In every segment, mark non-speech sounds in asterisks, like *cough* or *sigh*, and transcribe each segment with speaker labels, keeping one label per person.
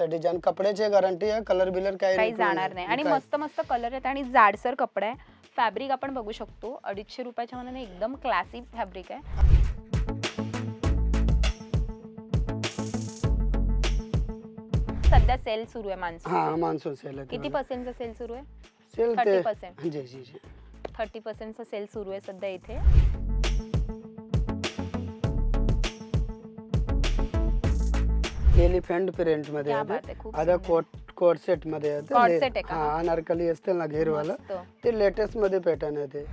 Speaker 1: असं डिझाईन कपड्याची गॅरंटी आहे कलर बिलर काही
Speaker 2: काही जाणार नाही. आणि मस्त मस्त कलर आहेत आणि जाडसर कपडा आहे. फॅब्रिक आपण बघू शकतो. अडीचशे रुपयाच्या मनाने एकदम क्लासिक फॅब्रिक आहे. सध्या सेल सुरू आहे
Speaker 1: हा
Speaker 2: मान्सून
Speaker 1: सेल आहे
Speaker 2: किती पर्सेंटचा सेल सुरू आहे?
Speaker 1: सेल ते
Speaker 2: 30%.
Speaker 1: जी जी जी.
Speaker 2: थर्टी पर्सेंटचा सेल सुरू आहे सध्या इथे.
Speaker 1: एलिफंट प्रिंटमध्ये
Speaker 2: क्या
Speaker 1: आहे
Speaker 2: बात
Speaker 1: ते.
Speaker 2: आहे, खूप
Speaker 1: आता
Speaker 2: सुंदर.
Speaker 1: कोट कोट सेटमध्ये
Speaker 2: set आहे का?
Speaker 1: हा अनारकली असतील ना घेरवाला
Speaker 2: मस्त.
Speaker 1: ते लेटेस्टमध्ये पॅटर्न आहे ते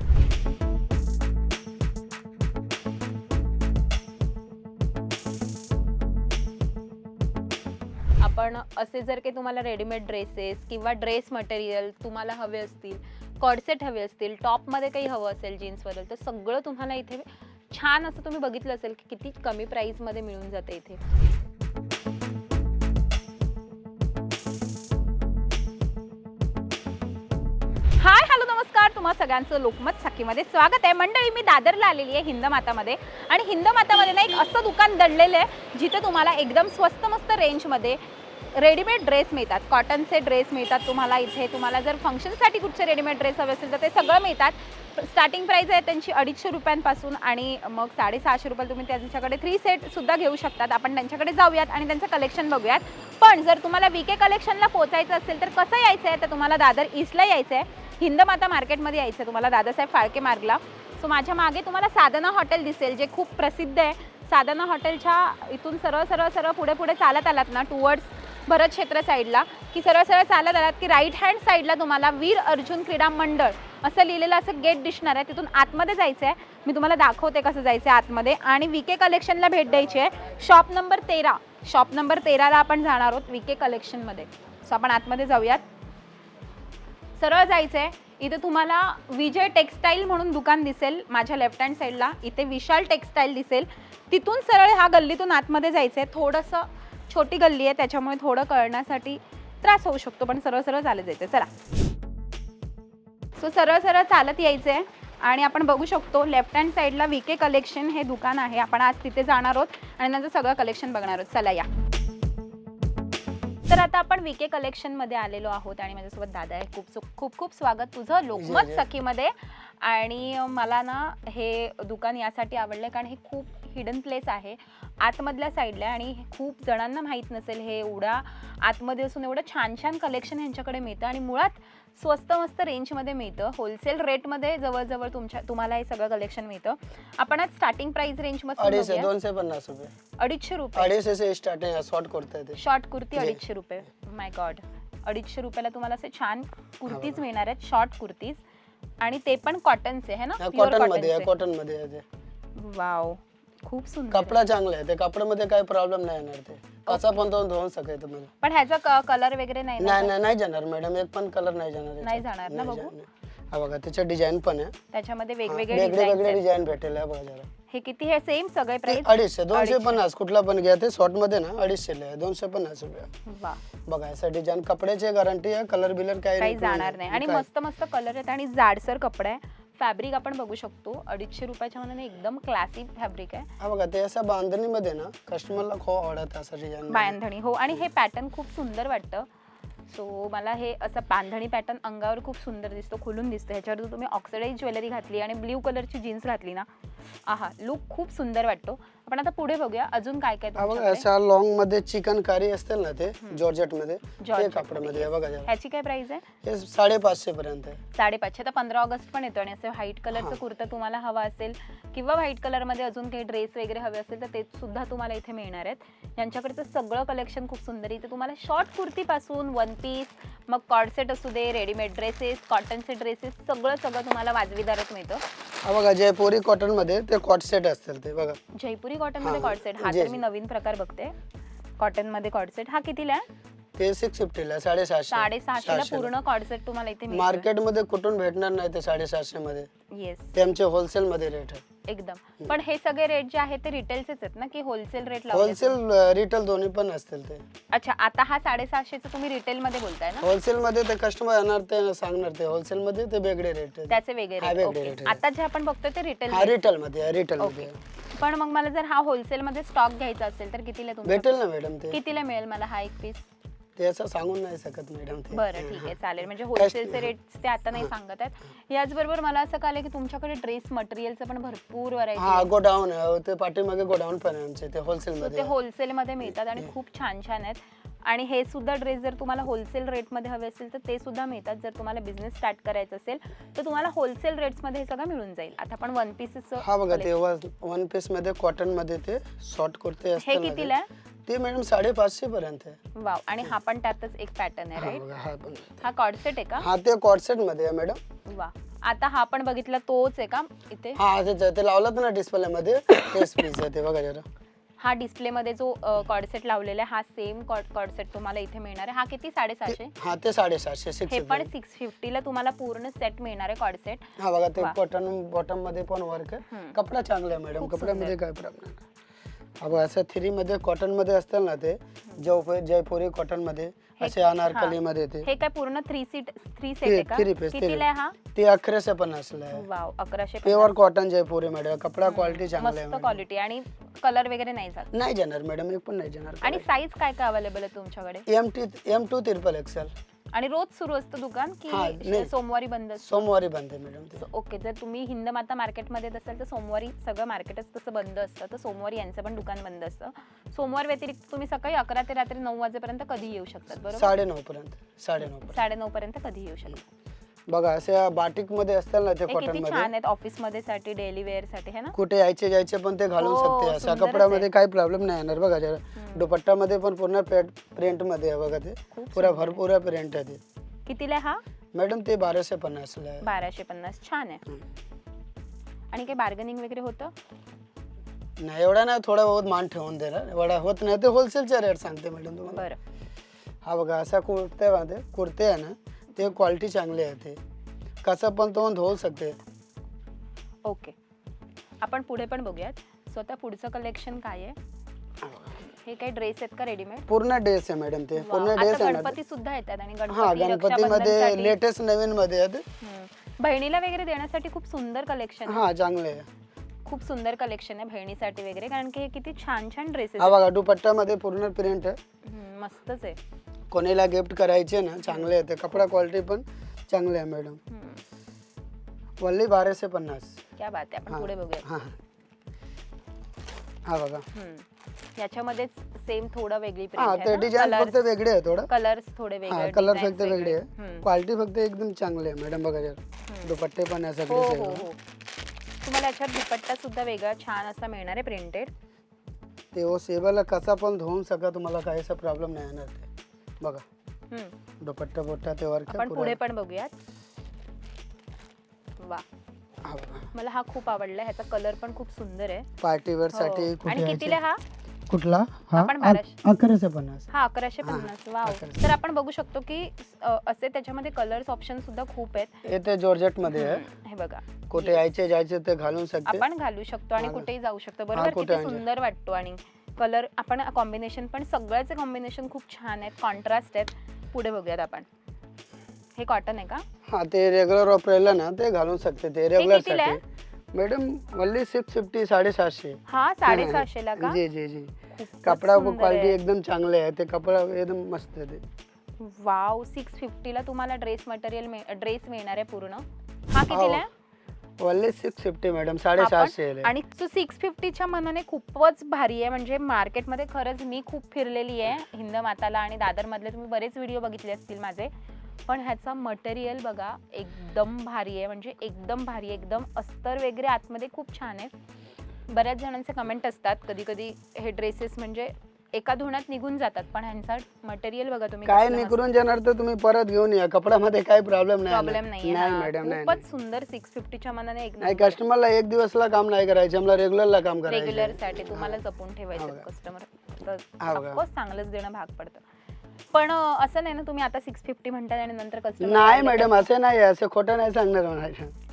Speaker 2: आपण असे जर काही तुम्हाला रेडीमेड ड्रेसेस किंवा ड्रेस मटेरियल तुम्हाला हवे असतील कॉडसेट हवे असतील टॉपमध्ये काही हवं असेल जीन्सबद्दल तर सगळं तुम्हाला इथे छान असं तुम्ही बघितलं असेल की किती कमी प्राईसमध्ये मिळून जाते इथे मग सगळ्यांचं लोकमत साखीमध्ये स्वागत आहे. मंडळी मी दादरला आलेली आहे हिंदमातामध्ये आणि हिंदमातामध्ये ना एक असं दुकान दडलेलं आहे जिथे तुम्हाला एकदम स्वस्त मस्त रेंजमध्ये रेडीमेड ड्रेस मिळतात. कॉटनचे ड्रेस मिळतात तुम्हाला इथे. तुम्हाला जर फंक्शनसाठी कुठचे रेडीमेड ड्रेस हवे असेल तर ते सगळं मिळतात. स्टार्टिंग प्राईस आहे त्यांची अडीचशे रुपयांपासून आणि मग साडेसहाशे रुपये तुम्ही त्यांच्याकडे थ्री सेटसुद्धा घेऊ शकतात. आपण त्यांच्याकडे जाऊयात आणि त्यांचं कलेक्शन बघूयात. पण जर तुम्हाला वी के कलेक्शनला पोचायचं असेल तर कसं यायचं आहे तर तुम्हाला दादर ईस्टला यायचं आहे हिंदमाता मार्केटमध्ये यायचं आहे. तुम्हाला दादासाहेब फाळके मार्गला. सो माझ्या मागे तुम्हाला साधना हॉटेल दिसेल जे खूप प्रसिद्ध आहे. साधना हॉटेलच्या इथून सरळ सरळ सरळ पुढे पुढे चालत आलात ना टुवर्ड्स भरत क्षेत्र साईडला की सरळ सरळ चालत आलात की राईट हँड साईडला तुम्हाला वीर अर्जुन क्रीडा मंडळ असं लिहिलेलं असं गेट दिसणार आहे. तिथून आतमध्ये जायचं आहे मी तुम्हाला दाखवते कसं जायचं आहे आतमध्ये. आणि वी के कलेक्शनला भेट द्यायची आहे. शॉप नंबर तेरा. शॉप नंबर तेराला आपण जाणार आहोत वी के कलेक्शनमध्ये सो आपण आतमध्ये जाऊयात. सरळ जायचं आहे इथे तुम्हाला विजय टेक्सटाईल म्हणून दुकान दिसेल माझ्या लेफ्ट हँड साईडला इथे विशाल टेक्सटाईल दिसेल. तिथून सरळ ह्या गल्लीतून आतमध्ये जायचं आहे थोडंसं छोटी गल्ली आहे त्याच्यामुळे थोडं कळण्यासाठी त्रास होऊ शकतो पण सरळ सरळ चालत जायचं चला. सो सरळ सरळ चालत यायचं आहे आणि आपण बघू शकतो लेफ्ट हँड साईडला वी के कलेक्शन हे दुकान आहे. आपण आज तिथे जाणार आहोत आणि त्यांचं सगळं कलेक्शन बघणार आहोत. चला या. तर आता आपण वी के कलेक्शनमध्ये आलेलो आहोत आणि माझ्यासोबत दादा आहे. खूप खूप खूप स्वागत तुझं लोकमत. सखीमध्ये. आणि मला ना हे दुकान यासाठी आवडलं कारण हे खूप हिडन प्लेस आहे. आतमधल्या साईडला आणि खूप जणांना माहीत नसेल हे एवढा आतमध्ये असून एवढं छान छान कलेक्शन ह्यांच्याकडे मिळतं. आणि मुळात स्वस्त मस्त रेंजमध्ये मिळतं. होलसेल रेटमध्ये जवळजवळ तुमच्या तुम्हाला हे सगळं कलेक्शन मिळतं. आपण आज स्टार्टिंग प्राइस रेंज
Speaker 1: अडीचशे
Speaker 2: मध्ये
Speaker 1: दोनशे पन्नास रुपये.
Speaker 2: अडीचशे रुपये?
Speaker 1: अडीचशे से स्टार्टिंग आहे शॉर्ट कुर्ता आहे ते.
Speaker 2: शॉर्ट कुर्ती
Speaker 1: जे.
Speaker 2: अडीचशे रुपये. माय गॉड अडीचशे रुपयाला तुम्हाला असे छान कुर्तीज मिळणार आहेत शॉर्ट कुर्तीज. आणि ते पण कॉटनचे है ना?
Speaker 1: कॉटनमध्ये आहे कॉटनमध्ये आहे ते.
Speaker 2: वाव खूप सुंदर
Speaker 1: कपडा चांगला आहे. ते कपड्यामध्ये काही प्रॉब्लेम नाही येणार ते. कसा पण तो धुवून सकाळी तुम्हाला.
Speaker 2: पण ह्याचा कलर वगैरे नाही ना
Speaker 1: नाही नाही नाही जाणार मॅडम एक पण कलर नाही जाणार याच्यात.
Speaker 2: नाही जाणार ना
Speaker 1: नाही
Speaker 2: बघू?
Speaker 1: जाणार. हा बघा त्याचे डिझाईन पण आहे.
Speaker 2: त्याच्यामध्ये वेगवेगळे
Speaker 1: वेगळे वेगळे डिझाईन भेटेल हे बघा जरा.
Speaker 2: हे किती हे सेम सगळे
Speaker 1: ते
Speaker 2: प्राइस
Speaker 1: अडीचशे दोनशे पन्नास कुठला पण घ्या ते शॉर्टमध्ये ना अडीचशे आहे दोनशे पन्नास रुपये.
Speaker 2: वा.
Speaker 1: बघा असं डिझाईन कपड्याची गॅरंटी आहे कलर बिलर काही
Speaker 2: काही जाणार नाही. आणि
Speaker 1: काय.
Speaker 2: मस्त मस्त कलर आहेत आणि जाडसर कपडा आहे. फॅब्रिक आपण बघू शकतो. अडीचशे रुपयाच्या मनाने एकदम क्लासिक फॅब्रिक आहे.
Speaker 1: हा बघा ते असं बांधणीमध्ये ना कस्टमरला खूप आवडत असं डिझाईन
Speaker 2: बांधणी हो. आणि हे पॅटर्न खूप सुंदर वाटतं. सो मला हे असं बांधणी पॅटर्न अंगावर खूप सुंदर दिसतो खुलून दिसतो. ह्याच्यावर जर तुम्ही ऑक्सिडाईज ज्वेलरी घातली आणि ब्ल्यू कलरची जीन्स घातली ना आहा लुक खूप सुंदर वाटतो. आपण आता पुढे बघूया अजून काय काय
Speaker 1: हा बघा
Speaker 2: तुमच्याकडे?
Speaker 1: अशा लॉंगमध्ये चिकन कारी असतील ना ते जॉर्जेटमध्ये ते
Speaker 2: Georgette.
Speaker 1: कापडामध्ये आहे बघा जरा
Speaker 2: ह्याची काय प्राइस आहे?
Speaker 1: हे साडेपाचशे पर्यंत आहे.
Speaker 2: साडेपाचशे तर पंधरा ऑगस्ट पण येतो आणि असं व्हाईट कलरचं
Speaker 1: हा.
Speaker 2: कुर्ता तुम्हाला हवा असेल किंवा व्हाईट कलरमध्ये अजून काही ड्रेस वगैरे हवे असेल तर ते सुद्धा तुम्हाला इथे मिळणार आहेत. यांच्याकडचं सगळं कलेक्शन खूप सुंदर आहे. इथे तुम्हाला शॉर्ट कुर्तीपासून वन पीस मग कॉडसेट असू दे रेडीमेड ड्रेसेस कॉटनचे ड्रेसेस सगळं सगळं तुम्हाला वाजवी दरात मिळतं.
Speaker 1: हा बघा जयपुरी कॉटनमध्ये ते कॉट सेट असतील ते बघा.
Speaker 2: जयपुरी कॉटनमध्ये
Speaker 1: हा,
Speaker 2: कॉडसेट हा तर मी नवीन प्रकार बघते. कॉटनमध्ये कॉडसेट हा कितीला आहे?
Speaker 1: ते सिक्स फिफ्टीला साडेसहाशे.
Speaker 2: साडेसहाशेला
Speaker 1: सहाशेला.
Speaker 2: पूर्ण कॉडसेट तुम्हाला इथे मिळतो
Speaker 1: मार्केटमध्ये कुठून भेटणार नाही ते साडेसहाशे मध्ये.
Speaker 2: येस
Speaker 1: ते आमचे होलसेल मध्ये रेट आहे.
Speaker 2: एकदम. पण हे सगळे रेट जे आहेत ते रिटेलचेच आहेत ना की होलसेल रेट
Speaker 1: होलसेल रिटेल दोन्ही पण असतील ते.
Speaker 2: अच्छा आता हा साडेसहाशेचा तुम्ही रिटेल मध्ये बोलताय ना?
Speaker 1: होलसेल मध्ये ते कस्टमर येणार ते सांगणार ते. होलसेल मध्ये ते वेगळे रेट
Speaker 2: त्याचे वेगळे
Speaker 1: हा,
Speaker 2: रेट
Speaker 1: वेगळे
Speaker 2: ओके
Speaker 1: rate.
Speaker 2: आता जे आपण बघतोय ते रिटेल
Speaker 1: हा रिटेल मध्ये रिटेल मध्ये.
Speaker 2: पण मग मला जर हा होलसेल मध्ये स्टॉक घ्यायचा असेल तर कितीला तुम्ही
Speaker 1: भेटेल ना मॅडम ते.
Speaker 2: कितीला मिळेल मला हा एक पीस
Speaker 1: ते असं सांगून नाही शकत मॅडम ते.
Speaker 2: बरं ठीक आहे चालेल. म्हणजे होलसेलचे रेट्स ते आता नाही सांगत आहेत. याचबरोबर मला असं कळलं की तुमच्याकडे ड्रेस मटेरियलचं पण भरपूर
Speaker 1: हा
Speaker 2: व्हरायटी
Speaker 1: गोडाऊन आहे ते पाठीमागे गोडाऊन पण आहे आमचे ते होलसेल
Speaker 2: ते
Speaker 1: मध्ये
Speaker 2: होलसेलमध्ये मिळतात आणि खूप छान छान आहेत. आणि हे सुद्धा ड्रेस जर तुम्हाला होलसेल रेटमध्ये हवे असेल तर ते सुद्धा मिळतात. जर तुम्हाला बिझनेस स्टार्ट करायचा असेल तर तुम्हाला होलसेल रेट्समध्ये हे सगळं मिळून जाईल. आता आपण वन पीसेसचं
Speaker 1: हा बघा ते वन पीसमध्ये कॉटनमध्ये ते शॉर्ट कुर्ते
Speaker 2: हे कितीला आहे?
Speaker 1: ते. मॅडम साडेपाचशे पर्यंत आहे.
Speaker 2: वाव आणि हा पण त्यातच एक पॅटर्न आहे
Speaker 1: हा
Speaker 2: राईट
Speaker 1: हा
Speaker 2: कॉडसेट आहे का?
Speaker 1: हा ते कॉटसेटमध्ये आहे मॅडम
Speaker 2: वा आता हा पण बघितला तोच आहे का? इथे?
Speaker 1: हा. ते लावलं ना डिस्प्ले मध्ये तेच पीस आहे ते बघा जरा.
Speaker 2: हा डिस्प्ले मध्ये जो कॉडसेट लावलेला आहे हा सेम कॉडसेट तुम्हाला इथे मिळणार आहे. हा किती? साडेसहाशे?
Speaker 1: हा ते साडेसातशे सिक्स
Speaker 2: हे पण सिक्स फिफ्टीला तुम्हाला पूर्ण सेट मिळणार आहे कॉडसेट
Speaker 1: हा बघा ते. कॉटन बॉटममध्ये पण वर्क आहे. कपडा चांगला आहे मॅडम कपड्यामध्ये काय प्रॉब्लेम नाही. असं थ्री मध्ये कॉटनमध्ये असतं ना ते जयपूर जयपुरी कॉटनमध्ये असे अनारकली मध्ये ते.
Speaker 2: हे काय पूर्ण थ्री सीट थ्री सेट आहे का?
Speaker 1: piece, three.
Speaker 2: कितीला आहे हा?
Speaker 1: ते अकराशे ला आहे
Speaker 2: वाव अकराशे
Speaker 1: प्युअर कॉटन जयपुरी मॅडम कपडा क्वालिटी चांगला आहे.
Speaker 2: क्वालिटी आणि कलर वगैरे नाही जात?
Speaker 1: नाही जाणार मॅडम एक पण नाही जाणार
Speaker 2: आणि साईज काय काय अवेलेबल आहे तुमच्याकडे?
Speaker 1: M T M to triple XL
Speaker 2: आणि रोज सुरू असतं दुकान
Speaker 1: हा,
Speaker 2: की
Speaker 1: नाही.
Speaker 2: सोमवारी बंद असतं?
Speaker 1: सोमवारी बंद आहे मॅडम ते
Speaker 2: ओके जर तुम्ही हिंदमाता मार्केटमध्ये असाल तर सोमवारी सगळं मार्केटच तसं बंद असतं. तर सोमवारी यांचं पण दुकान बंद असतं. सोमवार व्यतिरिक्त तुम्ही सकाळी अकरा ते रात्री नऊ वाजेपर्यंत कधी येऊ शकतात बरोबर?
Speaker 1: साडे नऊ पर्यंत साडे नऊ पर्यंत
Speaker 2: साडेनऊ पर्यंत कधी येऊ शकतात.
Speaker 1: बघा असे बाटिकमध्ये असतात ना ते
Speaker 2: हे
Speaker 1: कॉटनमध्ये?
Speaker 2: छान आहेत ऑफिसमध्ये साठी डेली वेअरसाठी है ना?
Speaker 1: कुठे यायचे जायचे पण ते घालून
Speaker 2: हो,
Speaker 1: शकते. अशा
Speaker 2: सुंदरच
Speaker 1: कपड्यामध्ये. काही प्रॉब्लेम नाही येणार बघा जरा. दुपट्टा मध्ये पण पूर्ण प्रिंटमध्ये आहे बघा ते.
Speaker 2: खूप
Speaker 1: पुरा भरपूर प्रिंट आहे ते.
Speaker 2: कितीला आहे हा?
Speaker 1: मॅडम ते बाराशे पन्नास आहे.
Speaker 2: बाराशे पन्नास. छान आहे. आणि काही बार्गनिंग वगैरे होतं?
Speaker 1: नाही एवढा नाही थोडा बहुत मान ठेवून देणार. एवढा होत नाही. ते होलसेलचे रेट सांगते मॅडम तुम्हाला.
Speaker 2: बरं.
Speaker 1: हा बघा असा कुर्ते मध्ये कुर्ते आहे ना. ते क्वालिटी चांगली आहे ते. कसं पण तो धुवू शकते.
Speaker 2: ओके आपण पुढे पण बघूयात. स्वतः पुढचं कलेक्शन काय आहे? हे काही ड्रेस आहेत का रेडीमेड
Speaker 1: पूर्ण ड्रेस आहे मॅडम ते. पूर्ण ड्रेस
Speaker 2: आता
Speaker 1: आहे ना
Speaker 2: गणपती सुद्धा येतात आणि
Speaker 1: हा
Speaker 2: गणपती
Speaker 1: गणपतीमध्ये
Speaker 2: रक्षाबंधनसाठी-
Speaker 1: लेटेस्ट नवीन मध्ये आहे ते.
Speaker 2: हम्म. बहिणीला वगैरे देण्यासाठी खूप सुंदर कलेक्शन
Speaker 1: हा चांगले आहे.
Speaker 2: खूप सुंदर कलेक्शन आहे बहिणीसाठी वगैरे कारण की हे किती छान छान ड्रेसेस
Speaker 1: हा बघा दुपट्ट्यामध्ये पूर्ण प्रिंट आहे.
Speaker 2: मस्तच आहे.
Speaker 1: कोणीला गिफ्ट करायचे ना चांगले आहे ते. कपडा क्वालिटी पण चांगले आहे मॅडम
Speaker 2: हम्म.
Speaker 1: वल्ली बाराशे पन्नास.
Speaker 2: क्या बात आहे आपण. पुढे बघूया.
Speaker 1: हा हा. बघा.
Speaker 2: याच्यामध्ये सेम थोडं वेगळी
Speaker 1: हा ते डिझाईन फक्त वेगळे आहे थोडं.
Speaker 2: कलर्स थोडे
Speaker 1: हा
Speaker 2: वेगळे
Speaker 1: कलर
Speaker 2: designs
Speaker 1: फक्त वेगळे
Speaker 2: वेगळे.
Speaker 1: आहे
Speaker 2: हम्म.
Speaker 1: क्वालिटी फक्त एकदम चांगली आहे मॅडम बघा जरा दुपट्टे पण आहे
Speaker 2: हो
Speaker 1: सगळे
Speaker 2: हो हो. तुम्हाला याच्यात दुपट्टा सुद्धा वेगळा छान असा मिळणार आहे प्रिंटेड
Speaker 1: ते हो सेबल कसा पण धुवून सका तुम्हाला काहीसा प्रॉब्लेम नाही येणार ते. बघा. दुपट्टा बोट्टा ते वर्क
Speaker 2: आपण पुढे. पण बघूयात. वा
Speaker 1: हा
Speaker 2: मला हा खूप आवडला ह्याचा कलर पण खूप सुंदर आहे.
Speaker 1: पार्टी वेअर
Speaker 2: हो.
Speaker 1: साठी
Speaker 2: आणि
Speaker 1: कुठे
Speaker 2: कितीला हा?
Speaker 1: कुठला? हा?
Speaker 2: आपण बाराशे.
Speaker 1: अक- अकराशे पन्नास.
Speaker 2: हा अकराशे पन्नास. वाव.
Speaker 1: अकराशे.
Speaker 2: तर आपण बघू शकतो की अ, असे त्याच्यामध्ये कलर्स ऑप्शन सुद्धा खूप आहेत.
Speaker 1: हे ते जॉर्जेटमध्ये आहे.
Speaker 2: हे बघा.
Speaker 1: कुठे यायचे जायचे ते घालून शकते.
Speaker 2: आपण घालू शकतो आणि
Speaker 1: हा.
Speaker 2: कुठेही जाऊ शकतो. बरोबर
Speaker 1: कुठे
Speaker 2: किती
Speaker 1: म्हणजे.
Speaker 2: सुंदर वाटतो आणि कलर आपण कॉम्बिनेशन पण सगळ्याचे कॉम्बिनेशन खूप छान आहेत कॉन्ट्रास्ट आहेत. पुढे बघूयात आपण. हे कॉटन आहे का?
Speaker 1: हा ते रेग्युलर वापरायला ना ते घालून शकते. ते रेग्युलर
Speaker 2: कितीला?
Speaker 1: साठी. मॅडम वल्ली सिक्स फिफ्टी साडेसातशे
Speaker 2: हा साडेसहाशे ला का?
Speaker 1: जी जी जी. कपडा क्वालिटी. एकदम चांगले आहे. ते कपडा एकदम मस्त आहे ते.
Speaker 2: वाव सिक्स फिफ्टीला तुम्हाला ड्रेस मटेरियल ड्रेस मिळणार आहे पूर्ण. हा कितीला आहे?
Speaker 1: वल्ली सिक्स फिफ्टी मॅडम साडेसहाशे.
Speaker 2: आणि सिक्स फिफ्टीच्या मनाने खूपच भारी आहे. म्हणजे मार्केटमध्ये खरंच मी खूप फिरलेली आहे हिंद माताला आणि दादरमधले. तुम्ही बरेच व्हिडिओ बघितले असतील माझे. पण ह्याचा मटेरियल बघा एकदम भारी आहे. म्हणजे एकदम भारी एकदम अस्तर वगैरे आतमध्ये खूप छान आहे. बऱ्याच जणांचे कमेंट असतात कधी कधी हे ड्रेसेस म्हणजे एका धुण्यात निघून जातात पण ह्यांचा मटेरियल बघा तुम्ही
Speaker 1: काय निघून जाणार तर तुम्ही परत घेऊन या. कपड्यामध्ये काही प्रॉब्लेम नाही
Speaker 2: प्रॉब्लेम. नाही
Speaker 1: नाही मॅडम नाही
Speaker 2: खूपच सुंदर सिक्स फिफ्टीच्या मनाने
Speaker 1: नाही
Speaker 2: एकदम
Speaker 1: कस्टमरला एक दिवसला काम नाही करायचं आम्हाला रेग्युलरला काम
Speaker 2: रेग्युलर
Speaker 1: करायचं
Speaker 2: साठी तुम्हाला जपून ठेवायचं. कस्टमर तर
Speaker 1: हा बघा.
Speaker 2: ऑफकोर्स चांगलंच देणं भाग पडतं. पण अं, असं नाही ना तुम्ही आता सिक्स फिफ्टी म्हणताय आणि नंतर कस्टमर
Speaker 1: नाही मॅडम असे नाही आहे, असं खोटं नाही सांगणार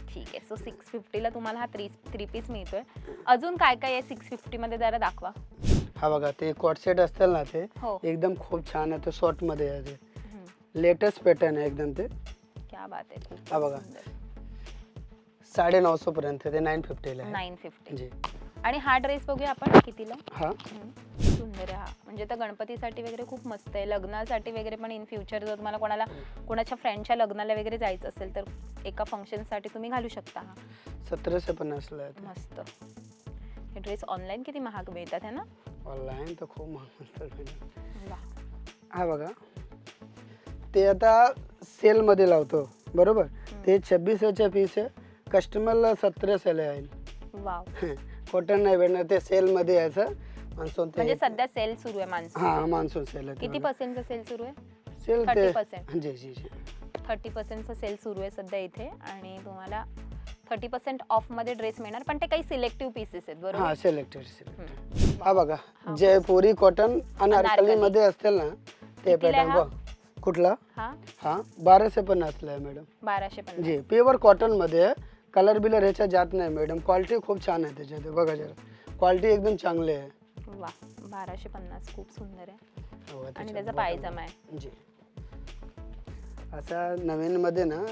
Speaker 2: ठीक आहे सो सिक्स फिफ्टीला तुम्हाला हा थ्री थ्री पीस मिळतोय. अजून काय काय आहे सिक्स फिफ्टी मध्ये जरा दाखवा.
Speaker 1: हा बघा ते कॉट सेट असतील ना ते
Speaker 2: हो.
Speaker 1: एकदम खूप छान आहे ते शॉर्टमध्ये आहे ते.
Speaker 2: हम्म.
Speaker 1: लेटेस्ट पॅटर्न आहे एकदम ते.
Speaker 2: क्या बात आहे खूप
Speaker 1: हा बघा. साडे नऊशे पर्यंत ते नाईन फिफ्टीला आहे.
Speaker 2: नाईन फिफ्टी
Speaker 1: जी.
Speaker 2: आणि हा ड्रेस बघूया आपण कितीला?
Speaker 1: हा.
Speaker 2: हम्म. सुंदर आहे हा. म्हणजे तर गणपतीसाठी वगैरे खूप मस्त आहे. लग्नासाठी वगैरे पण इन फ्युचर जर तुम्हाला कोणाला कोणाच्या फ्रेंडच्या लग्नाला वगैरे जायचं असेल तर एका फंक्शनसाठी तुम्ही घालू शकता हा.
Speaker 1: सतराशे पन्नासला आहे ते.
Speaker 2: मस्त. हे ड्रेस ऑनलाईन किती महाग मिळतात है ना?
Speaker 1: ऑनलाईन तर खूप महाग मॅडम.
Speaker 2: वा
Speaker 1: हा बघा. ते आता सेलमध्ये लावतो बरोबर? ते छब्बीसच्या पीस आहे. कस्टमरला सतराशेला येईल
Speaker 2: वाव. *laughs*
Speaker 1: कॉटन नाही भेटणार ते सेलमध्ये यायचं. मान्सून ते
Speaker 2: म्हणजे सध्या सेल सुरू आहे माणसं
Speaker 1: हा मान्सून सेल आहे.
Speaker 2: किती
Speaker 1: ते
Speaker 2: पर्सेंटचा सेल सुरू आहे?
Speaker 1: सेल ते
Speaker 2: 30%.
Speaker 1: जी जी जी.
Speaker 2: थर्टी पर्सेंटचा सेल सुरू आहे सध्या इथे. आणि तुम्हाला थर्टी पर्सेंट ऑफमध्ये ड्रेस मिळणार पण ते काही सिलेक्टिव्ह पीसेस आहेत
Speaker 1: हा
Speaker 2: बरोबर
Speaker 1: सिलेक्टेड
Speaker 2: हम्म.
Speaker 1: हा बघा
Speaker 2: हा.
Speaker 1: जयपुरी कॉटन आणि
Speaker 2: अनारकली.
Speaker 1: अनारकली मध्ये असतील ना ते
Speaker 2: कितीला
Speaker 1: पॅटर्न
Speaker 2: हा?
Speaker 1: बघ. कुठला?
Speaker 2: हा?
Speaker 1: हा बाराशे पन्नासला आहे मॅडम
Speaker 2: बाराशे पन्नास.
Speaker 1: जी प्युअर कॉटनमध्ये कलर बिलर ह्याच्या जात नाही मॅडम क्वालिटी खूप छान आहे त्याच्यात. बघा जरा. क्वालिटी एकदम चांगली आहे.
Speaker 2: वा बाराशे पन्नास. खूप सुंदर आहे.
Speaker 1: हो,
Speaker 2: आणि
Speaker 1: त्याच्यात
Speaker 2: त्याचा
Speaker 1: bottom.
Speaker 2: पायजमा आहे.
Speaker 1: जी. असा नवीन मध्ये ना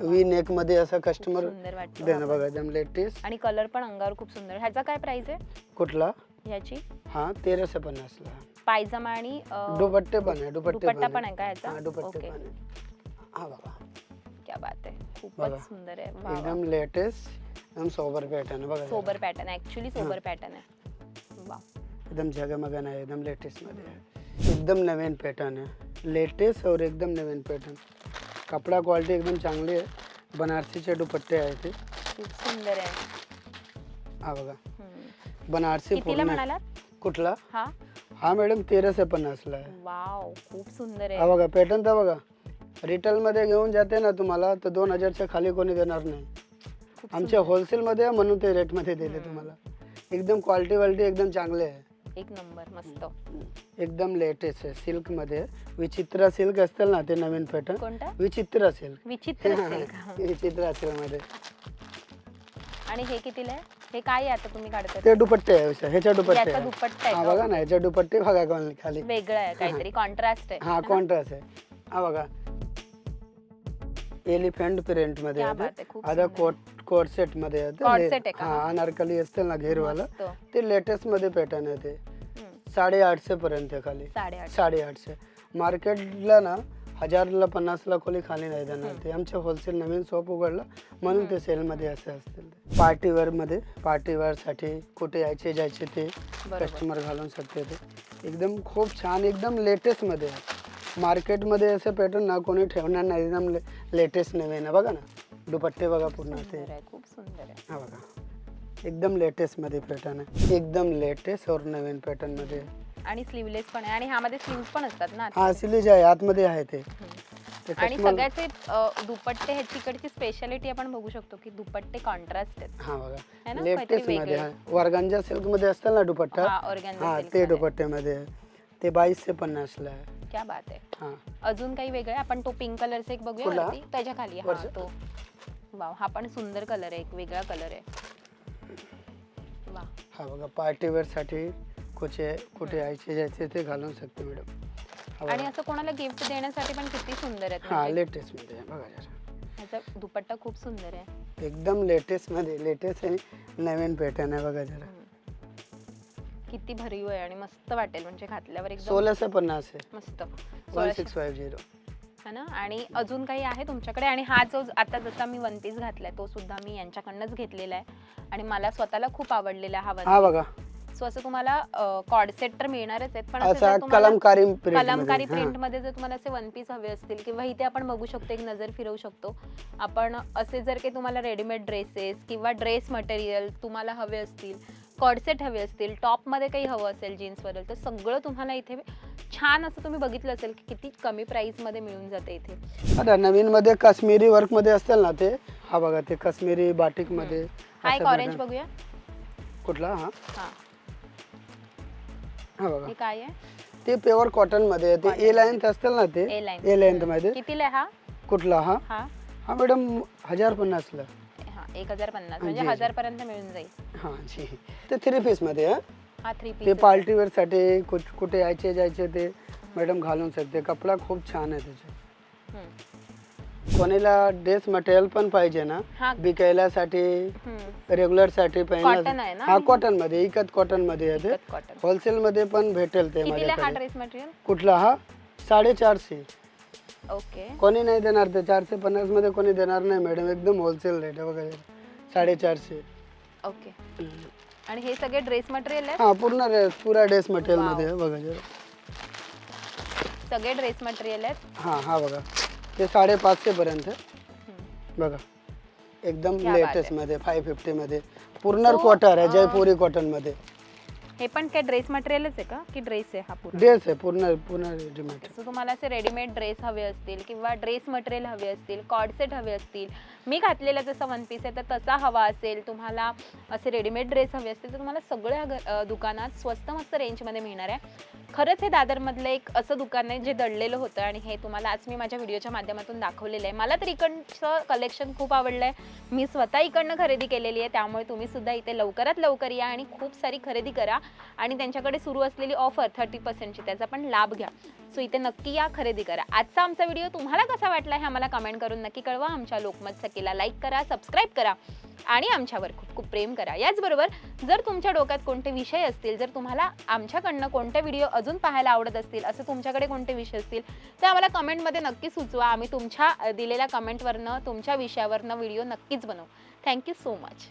Speaker 1: वी नेकमध्ये असं
Speaker 2: खूप
Speaker 1: कस्टमर
Speaker 2: सुंदर वाटतो हा
Speaker 1: बघा एकदम लेटेस्ट.
Speaker 2: आणि कलर पण अंगावर खूप सुंदर. ह्याचा काय प्राइस आहे?
Speaker 1: कुठला?
Speaker 2: ह्याची?
Speaker 1: हा तेराशे पन्नासला
Speaker 2: पायजमा आणि अं,
Speaker 1: दुपट्टे पण आहे दुपट्टे
Speaker 2: दुपट्टा पण आहे. का
Speaker 1: हा
Speaker 2: ह्याचा
Speaker 1: दुपट्टे
Speaker 2: ओके.
Speaker 1: पण आहे. हा बघा.
Speaker 2: क्या बात आहे
Speaker 1: बघा.
Speaker 2: खूपच सुंदर आहे. वा, वा.
Speaker 1: एकदम लेटेस्ट एकदम सोबर पॅटर्न बघा जरा.
Speaker 2: Sober pattern actually sober pattern आहे. वा
Speaker 1: एकदम जगमगन आहे एकदम लेटेस्टमध्ये आहे. एकदम नवीन पॅटर्न आहे. लेटेस्ट और एकदम नवीन पॅटर्न कपडा क्वालिटी एकदम चांगली आहे. बनारसीचे दुपट्टे आहे ते.
Speaker 2: खूप सुंदर आहे.
Speaker 1: हा बघा.
Speaker 2: हम्म.
Speaker 1: बनारसी
Speaker 2: कितीला
Speaker 1: पूर्ण
Speaker 2: म्हणालात?
Speaker 1: कुठला?
Speaker 2: हा.
Speaker 1: हा मॅडम तेराशे पन्नासला आहे.
Speaker 2: वाव खूप सुंदर
Speaker 1: हा
Speaker 2: आहे
Speaker 1: बघा पॅटर्न तर बघा. रिटेल मध्ये घेऊन जाते ना तुम्हाला तर दोन हजारच्या खाली कोणी देणार नाही. आमच्या
Speaker 2: सुंदर.
Speaker 1: होलसेल मध्ये आहे म्हणून ते रेटमध्ये दिले
Speaker 2: हम्म.
Speaker 1: तुम्हाला. एकदम क्वालिटी वालिटी एकदम चांगले आहे.
Speaker 2: एक नंबर मस्त.
Speaker 1: एकदम लेटेस्ट आहे सिल्कमध्ये विचित्रा सिल्क असतील ना ते नवीन पॅटर्न
Speaker 2: कोणता?
Speaker 1: विचित्र सिल्क
Speaker 2: विचित्र silk.
Speaker 1: विचित्र *laughs* सिल्कमध्ये
Speaker 2: आणि हे कितीला आहे? हे काय आहे आता तुम्ही काढताय
Speaker 1: ते दुपट्टे आहे. ह्याच्या दुपट्टे
Speaker 2: याचा
Speaker 1: आहे.
Speaker 2: दुपट्टा
Speaker 1: हा? बघा ना ह्याच्या दुपट्टे बघा कोण खाली.
Speaker 2: वेगळं आहे काहीतरी कॉन्ट्रास्ट आहे.
Speaker 1: हा? कॉन्ट्रास्ट आहे. हा बघा. एलिफंट प्रिंटमध्ये
Speaker 2: क्या
Speaker 1: आहे
Speaker 2: बात
Speaker 1: ते.
Speaker 2: आहे, खूप
Speaker 1: आता
Speaker 2: सुंदर.
Speaker 1: कोट कोट सेटमध्ये आहे ते.
Speaker 2: Court
Speaker 1: हे-
Speaker 2: set आहे का?
Speaker 1: हा अनारकली असतील ना घेरवाला
Speaker 2: मस्त.
Speaker 1: ते लेटेस्टमध्ये पॅटर्न आहे ते
Speaker 2: हम्म.
Speaker 1: साडेआठशे पर्यंत आहे खाली
Speaker 2: साडेआठ
Speaker 1: साडेआठशे मार्केटला ना हजारला पन्नासला खोली खाली नाही देणार ते आमचे होलसेल नवीन शॉप उघडलं म्हणून ते सेलमध्ये असे असतील पार्टीवेअरमध्ये पार्टीवेअरसाठी कुठे यायचे जायचे ते
Speaker 2: बरोबर.
Speaker 1: कस्टमर घालून शकते ते एकदम खूप छान एकदम लेटेस्टमध्ये आहे मार्केटमध्ये असे पॅटर्न ना कोणी ठेवणार नाही एकदम लेटेस्ट नवीन आहे. बघा ना दुपट्टे बघा पूर्ण ते.
Speaker 2: सुंदर आहे खूप सुंदर आहे.
Speaker 1: हा बघा. एकदम लेटेस्टमध्ये पॅटर्न आहे. एकदम लेटेस्ट और नवीन पॅटर्नमध्ये. आहे.
Speaker 2: आणि स्लीवलेस पण आहे. आणि ह्यामध्ये स्लीव्स पण असतात ना?
Speaker 1: हा सिलीज आहे. आतमध्ये आहे ते.
Speaker 2: हम्म.
Speaker 1: ते
Speaker 2: आणि
Speaker 1: customer-
Speaker 2: सगळ्याचे अ, दुपट्टे ह्याची इकडची स्पेशालिटी आपण बघू शकतो की दुपट्टे कॉन्ट्रास्ट आहेत.
Speaker 1: हा
Speaker 2: है
Speaker 1: बघा
Speaker 2: ना?
Speaker 1: लेटेस्ट
Speaker 2: काहीतरी
Speaker 1: मध्ये
Speaker 2: वेगळं.
Speaker 1: आहे. वर्गांजा सिल्कमध्ये असतात ना दुपट्टा?
Speaker 2: हा organza
Speaker 1: हा
Speaker 2: silk
Speaker 1: ते
Speaker 2: मध्ये.
Speaker 1: दुपट्टे मध्ये. आहे. ते बावीसशे पन्नासला आहे.
Speaker 2: क्या बात आहे
Speaker 1: हा
Speaker 2: अजून काही वेगळं आपण तो पिंक कलरचा एक बघूया
Speaker 1: कुठला?
Speaker 2: वरती त्याच्याखाली हा
Speaker 1: वरचा?
Speaker 2: तो वाव हा पण सुंदर कलर आहे एक वेगळा कलर आहे वा
Speaker 1: हा बघा पार्टीवेअरसाठी कुठे कुठे यायचे जायचे ते घालून शकते मॅडम हा
Speaker 2: आणि
Speaker 1: बघा.
Speaker 2: असं कोणाला गिफ्ट देण्यासाठी पण किती सुंदर आहेत
Speaker 1: हा
Speaker 2: म्हणजे.
Speaker 1: लेटेस्टमध्ये आहे. बघा जरा
Speaker 2: ह्याचा दुपट्टा खूप सुंदर आहे
Speaker 1: एकदम लेटेस्टमध्ये लेटेस्ट आहे नवीन पॅटर्न आहे बघा जरा.
Speaker 2: किती भरीव आहे आणि मस्त वाटेल म्हणजे घातल्यावर एकदम
Speaker 1: सोळाशे पन्नास आहे.
Speaker 2: मस्त.
Speaker 1: वन
Speaker 2: सोळाशे
Speaker 1: सिक्स फाईव्ह झिरो
Speaker 2: है ना? आणि अजून काही आहे तुमच्याकडे? आणि हा जो आता जसा मी वन पीस घातलाय तो सुद्धा मी यांच्याकडनंच घेतलेला आहे. आणि मला स्वतःला खूप आवडलेला हा
Speaker 1: हा
Speaker 2: वन
Speaker 1: बघा.
Speaker 2: सो असं तुम्हाला कॉडसेट तर मिळणारच आहेत पण असं
Speaker 1: असा
Speaker 2: जर तुम्हाला
Speaker 1: कलमकारी print
Speaker 2: कलमकारी. प्रिंट. मध्ये जर तुम्हाला असे वन पीस हवे असतील किंवा इथे आपण बघू शकतो एक नजर फिरवू शकतो. आपण असे जर काही तुम्हाला रेडीमेड ड्रेसेस किंवा ड्रेस मटेरियल तुम्हाला हवे असतील कॉडसेट हवे असतील टॉपमध्ये काही हवं असेल जीन्सवर तर सगळं तुम्हाला इथे छान असं तुम्ही बघितलं असेल की किती कमी प्राईसमध्ये मिळून जाते इथे.
Speaker 1: आता नवीन मध्ये काश्मीरी वर्कमध्ये असतील ना ते? हा बघा ते काश्मीरी बाटिकमध्ये
Speaker 2: हा एक ऑरेंज. बघूया.
Speaker 1: कुठला? हा.
Speaker 2: हा.
Speaker 1: हा बघा.
Speaker 2: हे काय आहे?
Speaker 1: ते प्युअर कॉटनमध्ये आहे. ते ए लेंथ असतील ना ते?
Speaker 2: ए लाईन
Speaker 1: ए मध्ये
Speaker 2: कितीला आहे हा?
Speaker 1: कुठला हा?
Speaker 2: हा.
Speaker 1: हा मॅडम हजार पन्नासला.
Speaker 2: एक हजार पन्नास म्हणजे
Speaker 1: जी.
Speaker 2: हजार पर्यंत मिळून जाईल.
Speaker 1: हा जी. ते थ्री पीसमध्ये हा?
Speaker 2: हा थ्री
Speaker 1: ते
Speaker 2: पीस
Speaker 1: पार्टी वेअरसाठी कुठ- कुठे यायचे जायचे ते मॅडम घालून शकते कपडा खूप छान आहे त्याचा. कोणाला ड्रेस मटेरियल पण पाहिजे ना?
Speaker 2: हा.
Speaker 1: विकायलासाठी. रेग्युलरसाठी
Speaker 2: Cotton आहे ना?
Speaker 1: हा कॉटनमध्ये इकत कॉटनमध्ये येते
Speaker 2: इकत cotton.
Speaker 1: होलसेल मध्ये पण भेटेल ते
Speaker 2: कितीला हा
Speaker 1: माझ्याकडे
Speaker 2: ड्रेस मटेरियल
Speaker 1: कुठला हा? साडेचारशे.
Speaker 2: ओके
Speaker 1: कोणी नाही देणार ते. चारशे पन्नासमध्ये कोणी देणार नाही मॅडम एकदम होलसेल रेट आहे जरा. साडेचारशे.
Speaker 2: ओके आणि हे सगळे ड्रेस मटेरियल आहेत?
Speaker 1: हा पूर्ण पुरा ड्रेस मटेरियलमध्ये आहे बघा जरा.
Speaker 2: सगळे ड्रेस मटेरियल आहेत?
Speaker 1: हा हा बघा. ते साडेपाचशे पर्यंत आहे.
Speaker 2: हम्म.
Speaker 1: बघा. एकदम
Speaker 2: क्या बात
Speaker 1: लेटेस्टमध्ये फाय फिफ्टी मध्ये. पूर्ण कॉटन आहे जयपुरी कॉटनमध्ये.
Speaker 2: हे पण काय ड्रेस मटेरियलच आहे का? की ड्रेस आहे हा पूर्ण?
Speaker 1: ड्रेस आहे पूर्ण पूर्ण रेडीमेड
Speaker 2: सो तुम्हाला असे रेडीमेड ड्रेस हवे असतील किंवा ड्रेस मटेरियल हवे असतील कॉडसेट हवे असतील मी घातलेला जसा वन पीस आहे तर तसा हवा असेल तुम्हाला असे रेडीमेड ड्रेस हवे असतील तर तुम्हाला सगळ्या अं, दुकानात स्वस्त मस्त रेंजमध्ये मिळणार आहे. खरंच हे दादरमधलं एक असं दुकान आहे जे दडलेलं होतं आणि हे तुम्हाला आज मी माझ्या व्हिडिओच्या माध्यमातून दाखवलेलं आहे. मला तर इकडचं कलेक्शन खूप आवडलं आहे मी स्वतः इकडनं खरेदी केलेली आहे त्यामुळे तुम्ही सुद्धा इथे लवकरात लवकर या आणि खूप सारी खरेदी करा. आणि त्यांच्याकडे सुरू असलेली ऑफर थर्टी पर्सेंटची त्याचा पण लाभ घ्या. सो इथे नक्की या खरेदी करा. आजचा आमचा व्हिडिओ तुम्हाला कसा वाटला हे आम्हाला कमेंट करून नक्की कळवा. आमच्या लोकमत सखीला लाईक करा सबस्क्राईब करा आणि आमच्यावर खूप खूप प्रेम करा. याचबरोबर जर तुमच्या डोक्यात कोणते विषय असतील जर तुम्हाला आमच्याकडनं कोणते व्हिडिओ अजून पाहायला आवडत असतील असं तुमच्याकडे कोणते विषय असतील तर आम्हाला कमेंटमध्ये नक्की सुचवा. आम्ही तुमच्या दिलेल्या कमेंटवरनं तुमच्या विषयावरनं व्हिडिओ नक्कीच बनवू. Thank you so much